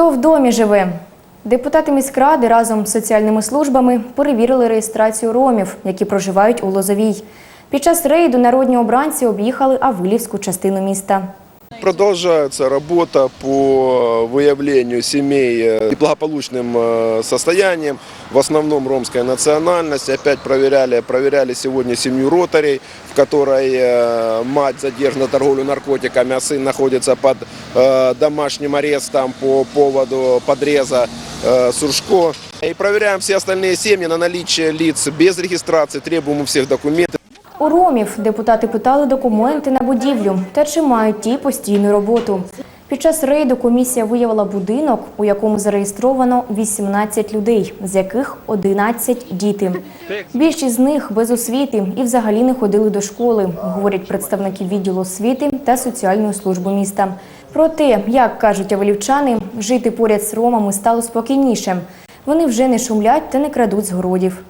Хто в домі живе? Депутати міськради разом з соціальними службами перевірили реєстрацію ромів, які проживають у Лозовій. Під час рейду народні обранці об'їхали Авилівську частину міста. Продолжается работа по выявлению семей э, благополучным э, состоянием, в основном ромская национальность. Опять проверяли, проверяли сегодня семью ротарей, в которой э, мать задержана на торговлю наркотиками, а сын находится под домашним арестом по поводу подреза Суршко. И проверяем все остальные семьи на наличие лиц без регистрации, требуем у всех документы. У ромів депутати питали документи на будівлю та чи мають ті постійну роботу. Під час рейду комісія виявила будинок, у якому зареєстровано 18 людей, з яких 11 – діти. Більшість з них без освіти і взагалі не ходили до школи, говорять представники відділу освіти та соціальної служби міста. Про те, як кажуть авелівчани, жити поряд з ромами стало спокійніше. Вони вже не шумлять та не крадуть з городів.